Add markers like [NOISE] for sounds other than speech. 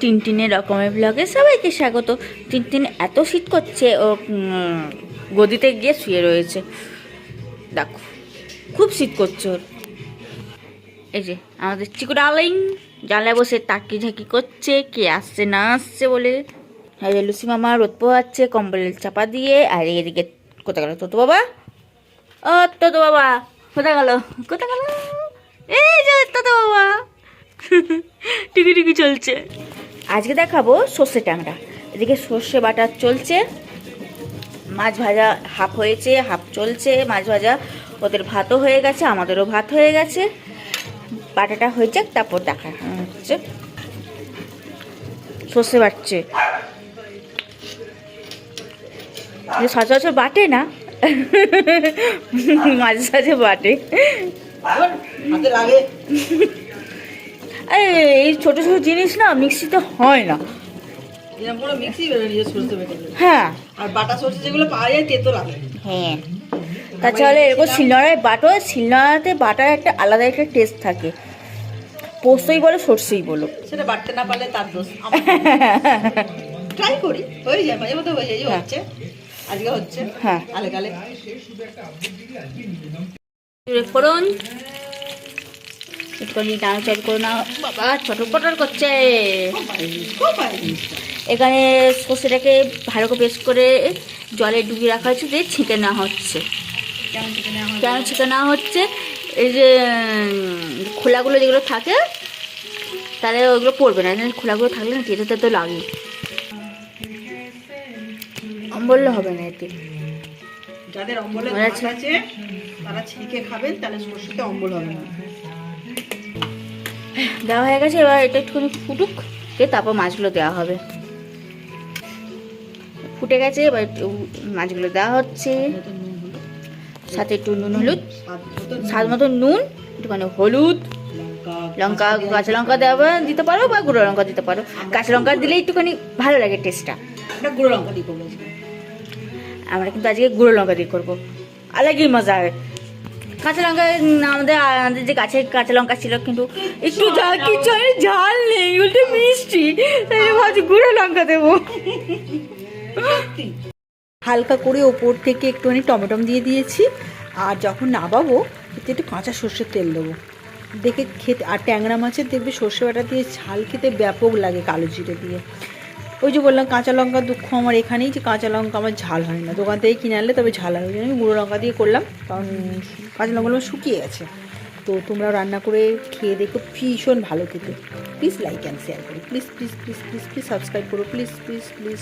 টিনটিনে রকমের ব্লগে সবাইকে স্বাগত। টিনটিন এত শীত করছে, ও গদিতে গিয়ে শুয়ে রয়েছে। দেখো, খুব শীত করছে ওর। এই যে, আমাদের চিকু ডার্লিং, জানলায় বসে তাকি ঝাঁকি করছে, কে আসছে না আসছে বলে। এই যে লুসি মামা, রোদ পোহাচ্ছে কম্বল চাপা দিয়ে, আর এদিকে কোথায় গেল তোতো বাবা? ও, তোতো বাবা, কোথায় গেল? কোথায় গেল? এই যে তোতো বাবা। [LAUGHS] টিকি টিকি চলছে। আজকে দেখাবো সর্ষে ট্যাংরা। এদিকে সর্ষে বাটা চলছে, মাছ ভাজা হাফ হয়েছে হাফ চলছে, মাছ ভাজা ওদের ভাতও হয়ে গেছে, আমাদেরও ভাত হয়ে গেছে। বাটাটা হয়ে যাক তারপর দেখা হচ্ছে। সর্ষে বাটছে। সচরাচর বাটে না? মাঝে সাঝে বাটে। এই ছোটো ছোটো জিনিস না মিক্সিতে হয় না। হ্যাঁ। আর বাটা সরষে যেগুলো পাওয়া যায় তেতো লাগে। হ্যাঁ। তাছাড়া এরকম শিলনোড়ায় বাটো শিলনোড়াতে বাটার একটা আলাদা একটা টেস্ট থাকে। পোস্তই বলো সর্ষেই বলো। সেটা বাটতে না পারলে তার দোষ। ট্রাই করি হয়ে যায় মাঝে মধ্যে হয়ে যায়। হচ্ছে। আজকে হচ্ছে। কালে কালে। ফোড়ন একটুখানি নাড়াচাড়ি করে না বাবা চটপটার করছে। এখানে সর্ষেটাকে ভালো করে পেস্ট করে জলে ডুবিয়ে রাখা হচ্ছে দিয়ে ছিঁকে নেওয়া হচ্ছে। কেন ছিঁকে নেওয়া হচ্ছে? এই যে খোলাগুলো যেগুলো থাকে তাহলে ওইগুলো পড়বে না। খোলাগুলো থাকলে না তেতো তো লাগে। বললে হবে না এতে। যাদের অম্বলের? আছে? তারা ছেঁকে খাবেন তাহলে সরষেতে অম্বল হবে না। দেওয়া হয়ে গেছে এবার এটা একটুখানি ফুটুক দিয়ে তারপর মাছগুলো দেওয়া হবে। ফুটে গেছে এবার মাছগুলো দেওয়া হচ্ছে। সাথে একটু নুন হলুদ স্বাদ মতো নুন একটুখানি হলুদ লঙ্কা কাঁচা লঙ্কা দেওয়া দিতে পারো বা গুঁড়ো লঙ্কা দিতে পারো। কাঁচা লঙ্কা দিলে একটুখানি ভালো লাগে টেস্টটা গুঁড়ো লঙ্কা দিয়ে আমরা কিন্তু আজকে গুঁড়ো লঙ্কা দিয়ে করব। আলাগই মজা হবে। কাঁচা লঙ্কা আমাদের আমাদের যে গাছের কাঁচা লঙ্কা ছিল কিন্তু একটু ঝাল কিছু ঝাল নেই উল্টে মিষ্টি। তাই ভাবছি গুঁড়ো লঙ্কা দেবো। হালকা করে ওপর থেকে একটুখানি টমেটম দিয়ে দিয়েছি আর যখন নাবাবো এতে একটু কাঁচা সর্ষের তেল দেবো। দেখে খেতে আর ট্যাংরা মাছের দেখবে সর্ষে বাটা দিয়ে ঝাল খেতে ব্যাপক লাগে কালো জিরে দিয়ে। ওই যে বললাম, কাঁচা লঙ্কার দুঃখ আমার এখানেই যে কাঁচা লঙ্কা আমার ঝাল হয় না। দোকান থেকে কিনে আনলে তবে ঝাল হয় আমি গুঁড়ো লঙ্কা দিয়ে করলাম। কারণ কাঁচা লঙ্কাগুলো শুকিয়ে গেছে। তো তোমরা রান্না করে খেয়ে দেখো, ভীষণ ভালো খেতে। প্লিজ লাইক অ্যান্ড শেয়ার করো। Please please please please please subscribe করো। Please please please